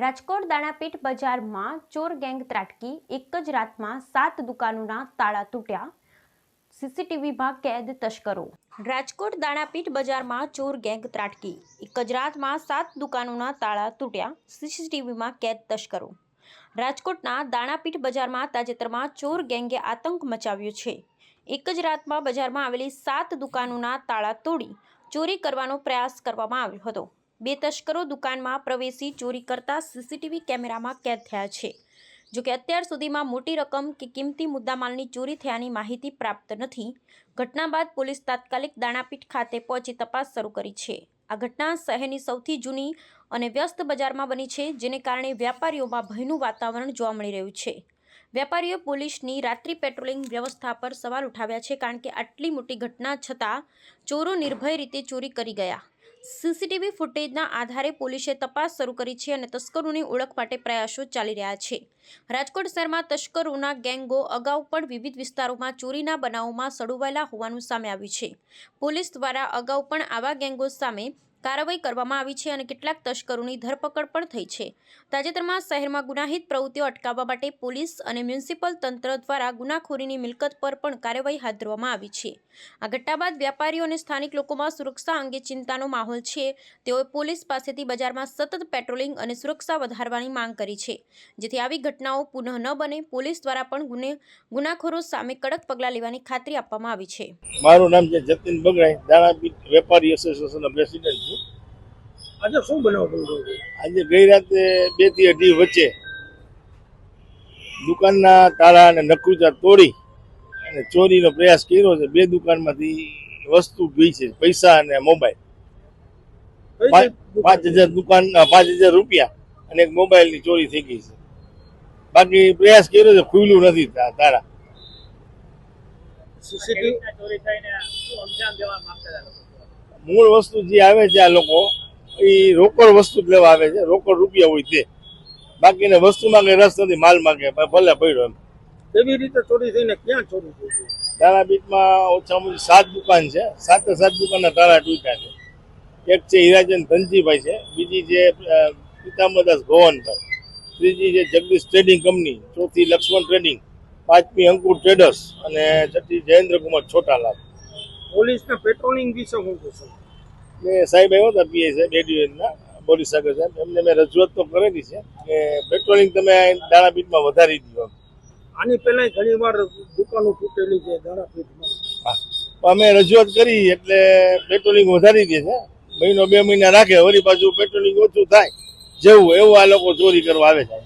રાજકોટ દાણાપીઠ બજારમાં ચોર ગેંગ ત્રાટકી, એક જ રાતમાં સાત દુકાનોના તાળા તૂટ્યા. સીસીટીવીમાં કેદ તસ્કરો. રાજકોટ દાણાપીઠ બજારમાં ચોર ગેંગ ત્રાટકી, એક જ રાતમાં સાત દુકાનોના તાળા તૂટ્યા. સીસીટીવીમાં કેદ તસ્કરો. રાજકોટના દાણાપીઠ બજારમાં તાજેતરમાં ચોર ગેંગે આતંક મચાવ્યો છે. એક જ રાતમાં બજારમાં આવેલી સાત દુકાનોના તાળા તોડી ચોરી કરવાનો પ્રયાસ કરવામાં આવ્યો હતો. બે તસ્કરો દુકાનમાં પ્રવેશી ચોરી કરતા સીસીટીવી કેમેરામાં કેદ થયા છે. જોકે અત્યાર સુધીમાં મોટી રકમ કે કિંમતી મુદ્દામાલની ચોરી થયાની માહિતી પ્રાપ્ત નથી, ઘટના બાદ પોલીસ તાત્કાલિક દાણાપીઠ ખાતે પહોંચી તપાસ શરૂ કરી છે. આ ઘટના શહેરની સૌથી જૂની અને વ્યસ્ત બજારમાં બની છે, જેને કારણે વ્યાપારીઓમાં ભયનું વાતાવરણ જોવા મળી રહ્યું છે. વેપારીઓ પોલીસની રાત્રિ પેટ્રોલિંગ વ્યવસ્થા પર સવાલ ઉઠાવ્યા છે, કારણ કે આટલી મોટી ઘટના છતાં ચોરો નિર્ભય રીતે ચોરી કરી ગયા. સીસીટીવી ફૂટેજના આધારે પોલીસે તપાસ શરૂ કરી છે અને તસ્કરોની ઓળખ માટે પ્રયાસો ચાલી રહ્યા છે. રાજકોટ શહેરમાં તસ્કરોના ગેંગો અગાઉ પણ વિવિધ વિસ્તારોમાં ચોરીના બનાવોમાં સડોવાયેલા હોવાનું સામે આવ્યું છે. પોલીસ દ્વારા અગાઉ પણ આવા ગેંગો સામે કાર્યવાહી કરવામાં આવી છે અને કેટલાક તસ્કરોની ધરપકડ પણ થઈ છે. તાજેતરમાં શહેરમાં ગુનાહિત પ્રવૃત્તિઓ અટકાવવા માટે પોલીસ અને મ્યુનિસિપલ તંત્ર દ્વારા ગુનાખોરીની મિલકત પર પણ કાર્યવાહી હાથ ધરવામાં આવી છે. આ ઘટના બાદ વ્યાપારીઓ અને સ્થાનિક લોકોમાં સુરક્ષા અંગે ચિંતાનો માહોલ છે. તેઓએ પોલીસ પાસેથી બજારમાં સતત પેટ્રોલિંગ અને સુરક્ષા વધારવાની માંગ કરી છે. જેથી આવી ઘટનાઓ પુનઃ ન બને, પોલીસ દ્વારા પણ ગુને, ગુનાખોરો સામે કડક પગલાં લેવાની ખાતરી આપવામાં આવી છે. મારું નામ છે જતીન બગડાઈ દાણા વેપારી એસોસિએશનના પ્રેસિડેન્ટ છું. આજે શું બનાવ આજે ગઈ રાતે બેથી અઢી વચ્ચે દુકાનના તાળા અને નકુચા તોડી અને ચોરીનો પ્રયાસ કર્યો છે. બે દુકાનમાંથી વસ્તુ ગઈ છે પૈસા અને મોબાઈલ. પાંચ હજાર દુકાન પાંચ હજાર રૂપિયા અને એક મોબાઈલની ચોરી થઈ ગઈ છે. બાકી પ્રયાસ કર્યો છે ખુલ્લું નથી તા- તાળા મૂળ વસ્તુ જે આવે છે આ લોકો એ રોકડ વસ્તુ જ લેવા આવે છે રોકડ રૂપિયા હોય તે બાકીને વસ્તુમાં કઈ રસ નથી માલમાં કે ભલે પડ્યો એમ. કેવી રીતે ચોરી થઈને ક્યાં ચોરી થઈ ગઈ? તારાપીઠમાં ઓછામાં ઓછી સાત દુકાન છે સાતે સાત દુકાનના તારા ટૂંકા છે. એક છે હીરાચંદ ધનજીભાઈ છે બીજી છે પિતાંબરદાસ ભવનભાઈ ત્રીજી છે જગદીશ ટ્રેડિંગ કંપની ચોથી લક્ષ્મણ ટ્રેડિંગ પાંચમી અંકુર ટ્રેડર્સ અને છઠ્ઠી જયેન્દ્રકુમાર છોટાલાલ. પોલીસના પેટ્રોલિંગ વિશે હું કહેશું? ને સાહેબ આવ્યો હતા પીઆઈ સાહેબ એડીએનના બોરી સાગર સાહેબ. એમને મેં રજૂઆત તો કરેલી છે કે પેટ્રોલિંગ તમે દાણાપીઠમાં વધારી દીધો આની પહેલા ઘણી વાર દુકાનો તૂટેલી છે દાણાપીઠમાં અમે રજૂઆત કરી એટલે પેટ્રોલિંગ વધારી દે છે. મહિનો બે મહિના રાખે વળી પાછું પેટ્રોલિંગ ઓછું થાય. જેવું એવું આ લોકો ચોરી કરવા આવે છે.